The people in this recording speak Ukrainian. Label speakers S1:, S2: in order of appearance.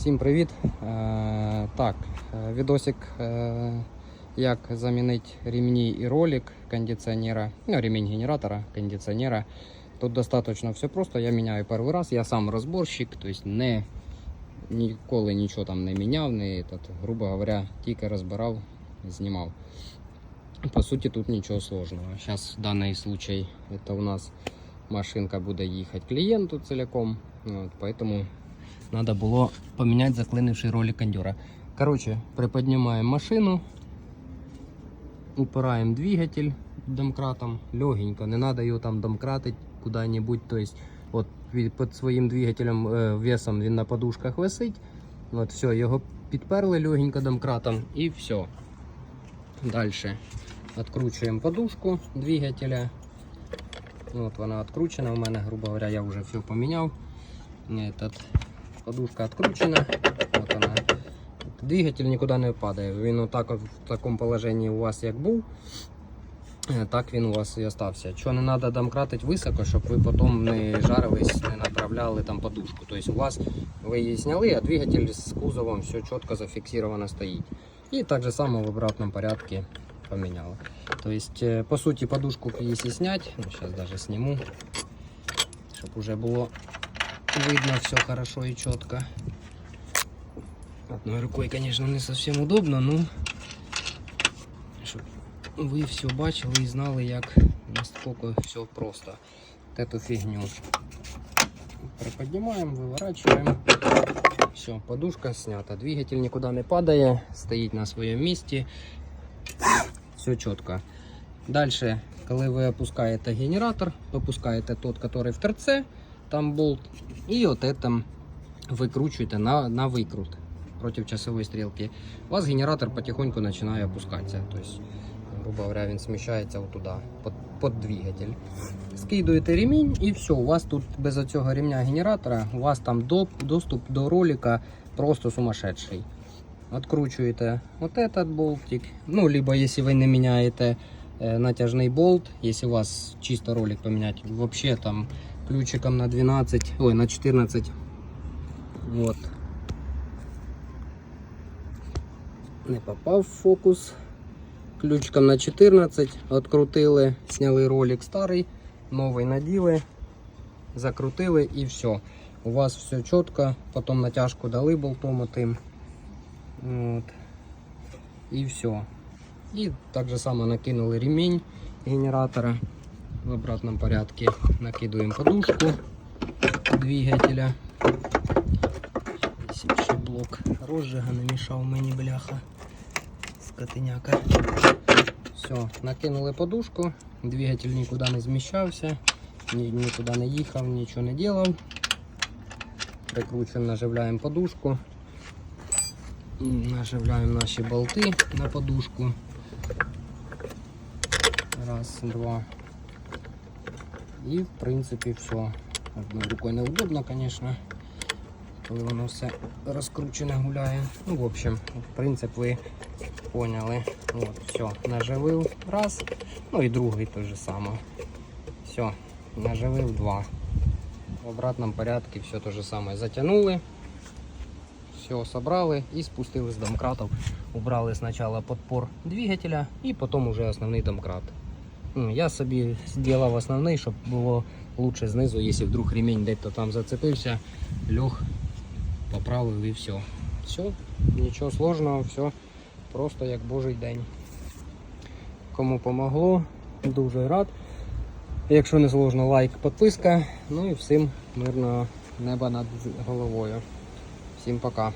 S1: Всім привіт! Е, так, е, відосик, е, як замінити ремні і ролик кондиціонера, ну, ремінь генератора, кондиціонера. Тут достатньо все просто. Я міняю перший раз, я сам розборщик, тобто не, ніколи нічого там не міняв, не, этот, грубо говоря, тільки розбирав, знімав. По суті, тут нічого сложного. Зараз в даний случай это у нас машинка буде їхати клієнту целиком. Вот, поэтому надо було поміняти заклинивший ролик кондера. Короче, приподнимаем машину, упираем двигатель домкратом, легенько, не надо його там домкратить куда-нибудь. То есть, от під під своїм двигателем е, весом він на подушках висить. От все, його підперли легенько домкратом і все. Дальше откручуємо подушку двигателя. От вона откручена у мене, грубо говоря, я вже все поміняв. Этот, подушка откручена. Вот она. Двигатель нікуди не падає. Він отак от в такому положенні у вас як був, е, так він у вас і остався. Що не треба домкратити високо, щоб ви потім не жарились, не направляли там подушку. Тобто у вас ви її зняли, а двигатель з кузовом все чітко зафіксовано стоїть. І так же само в обратному порядку поміняли. Тобто, е, по суті, подушку, якщо зняти, ну, зараз навіть зніму, щоб уже було видно все хорошо и четко. Одной рукой, конечно, не совсем удобно, но щоб ви все бачили і знали, як наскільки все просто. Вот эту фигню приподнимаем, выворачиваем. Все, подушка снята. Двигатель никуда не падає, стоїть на своєму місці. Все чітко. Дальше, коли ви опускаєте генератор, опускаєте тот, который в торце, там болт, і от этом викручуєте на, на викрут проти часової стрілки. У вас генератор потихоньку починає опускатися. Тобто, грубо говоря, він сміщається отуда, під, під двигатель. Скидуєте ремінь і все. У вас тут без цього ремня генератора, у вас там доп, доступ до ролика просто сумасшедший. Откручуєте вот этот болтик. Ну, либо если вы не меняете э, натяжный болт, если у вас чисто ролик поменять, вообще там ключиком на 12, ой, на 14. Вот. Не попав в фокус. Ключиком на 14, открутили, сняли ролик старий, новий наділи, закрутили і все. У вас все чітко, потім натяжку дали болтом отим. Вот. І все. І так же само накинули ремень генератора в обратном порядке. Накидываем подушку двигателя. Если б ще блок розжига не мішав мені бляха. Скотиняка. Все, накинули подушку, двигатель нікуди не зміщався, ні, нікуди не їхав, нічого не делав. Прикручуємо, наживляємо подушку. Наживляємо наші болти на подушку. Раз, два. І в принципі все. Одною рукою неудобно, звісно, коли воно все розкручене гуляє. Ну, в общем, принцип ви поняли. От, все, наживив раз, ну і другий той же самое. Все, наживив два. В обратном порядке все то же самое. Затянули, все собрали і спустили з домкратів. Убрали спочатку подпор двигателя і потім уже основний домкрат. Я собі зробив основний, щоб було лучше знизу, якщо вдруг ремень десь там зацепився, лег, поправив і все. Все, нічого сложного, все просто як божий день. Кому помогло, дуже рад. Якщо не сложно, лайк, підписка. Ну і всім мирного неба над головою. Всім пока.